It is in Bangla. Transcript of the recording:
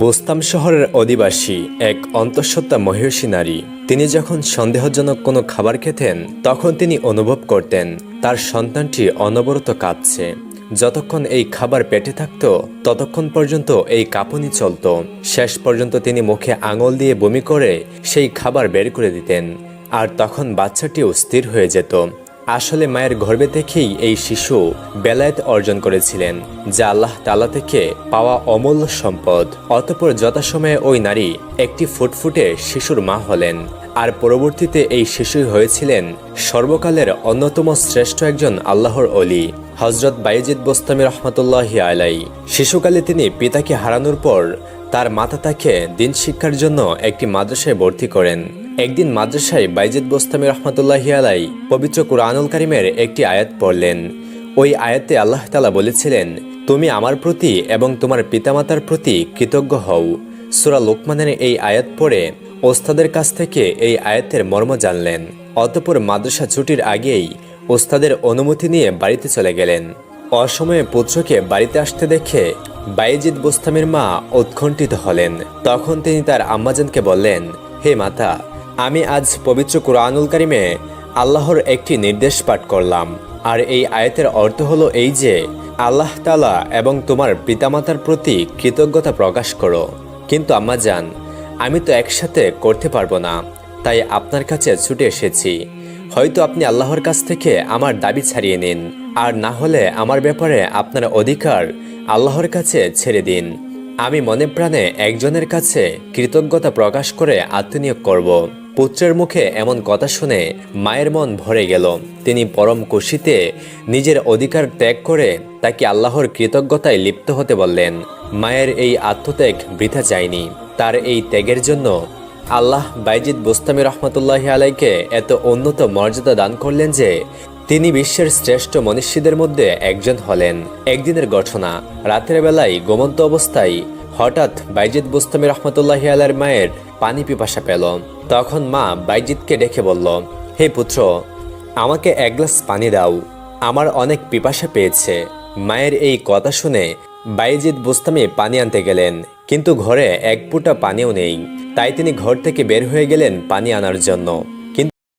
বোস্তাম শহরের অধিবাসী এক অন্তঃসত্ত্বা মহিষী নারী। তিনি যখন সন্দেহজনক কোনো খাবার খেতেন, তখন তিনি অনুভব করতেন, তার সন্তানটি অনবরত কাঁদছে। যতক্ষণ এই খাবার পেটে থাকত, ততক্ষণ পর্যন্ত এই কাঁপুনি চলত। শেষ পর্যন্ত তিনি মুখে আঙুল দিয়ে বমি করে সেই খাবার বের করে দিতেন, আর তখন বাচ্চাটিও স্থির হয়ে যেত। আসলে মায়ের গর্ভে থেকেই এই শিশু বেলায়েত অর্জন করেছিলেন, যা আল্লাহ তালা থেকে পাওয়া অমূল্য সম্পদ। অতপর যথাসময়ে ওই নারী একটি ফুটফুটে শিশুর মা হলেন। আর পরবর্তীতে এই শিশুই হয়েছিলেন সর্বকালের অন্যতম শ্রেষ্ঠ একজন আল্লাহর অলি হজরত বাইজিদ বোস্তামি রহমতুল্লাহ আলাই শিশুকালে তিনি পিতাকে হারানোর পর তার মাতা তাকে দিন শিক্ষার জন্য একটি মাদ্রাসায় ভর্তি করেন। একদিন মাদ্রাসায় বাইজিদ বোস্তামি রহমতুল্লাহি আলাই পবিত্র কুরআনুল কারিমের একটি আয়াত পড়লেন। ওই আয়াতে আল্লাহ তালা বলেছিলেন, তুমি আমার প্রতি এবং তোমার পিতামাতার প্রতি কৃতজ্ঞ হও। সুরা লোকমানের এই আয়াত পড়ে ওস্তাদের কাছ থেকে এই আয়াতের মর্ম জানলেন। অতপর মাদ্রাসা ছুটির আগেই ওস্তাদের অনুমতি নিয়ে বাড়িতে চলে গেলেন। অসময়ে পুত্রকে বাড়িতে আসতে দেখে বাইজিদ বোস্তামের মা উৎকণ্ঠিত হলেন। তখন তিনি তার আম্মাজানকে বললেন, হে মাতা আমি আজ পবিত্র কুরআনুল কারিমে আল্লাহর একটি নির্দেশ পাঠ করলাম। আর এই আয়াতের অর্থ হলো এই যে, আল্লাহ তালা এবং তোমার পিতামাতার প্রতি কৃতজ্ঞতা প্রকাশ করো। কিন্তু আম্মা যান আমি তো একসাথে করতে পারব না, তাই আপনার কাছে ছুটে এসেছি। হয়তো আপনি আল্লাহর কাছ থেকে আমার দাবি ছাড়িয়ে নিন, আর না হলে আমার ব্যাপারে আপনার অধিকার আল্লাহর কাছে ছেড়ে দিন। আমি মনে প্রাণে একজনের কাছে কৃতজ্ঞতা প্রকাশ করে আত্মনিয়োগ করব। পুত্রের মুখে এমন কথা শুনে মায়ের মন ভরে গেল। তিনি পরম খুশিতে নিজের অধিকার ত্যাগ করে তাকে আল্লাহর কৃতজ্ঞতায় লিপ্ত হতে বললেন। মায়ের এই আত্মত্যাগ বৃথা যায়নি। তার এই ত্যাগের জন্য আল্লাহ বাইজিদ বোস্তামি রহমতুল্লাহ আলাইকে এত উন্নত মর্যাদা দান করলেন যে তিনি বিশ্বের শ্রেষ্ঠ মনীষীদের মধ্যে একজন হলেন। একদিনের ঘটনা, রাতের বেলায় গোমন্ত অবস্থায় হঠাৎ বাইজিদ বুস্তমি রহমতুল্লাহ আলার মায়ের পানি পিপাসা পেল। তখন মা বাইজিদকে ডেকে বলল, হে পুত্র, আমাকে এক গ্লাস পানি দাও। আমার অনেক পিপাসা পেয়েছে। মায়ের এই কথা শুনে বাইজিদ বুস্তামি পানি আনতে গেলেন, কিন্তু ঘরে এক ফুটা পানিও নেই। তাই তিনি ঘর থেকে বের হয়ে গেলেন পানি আনার জন্য।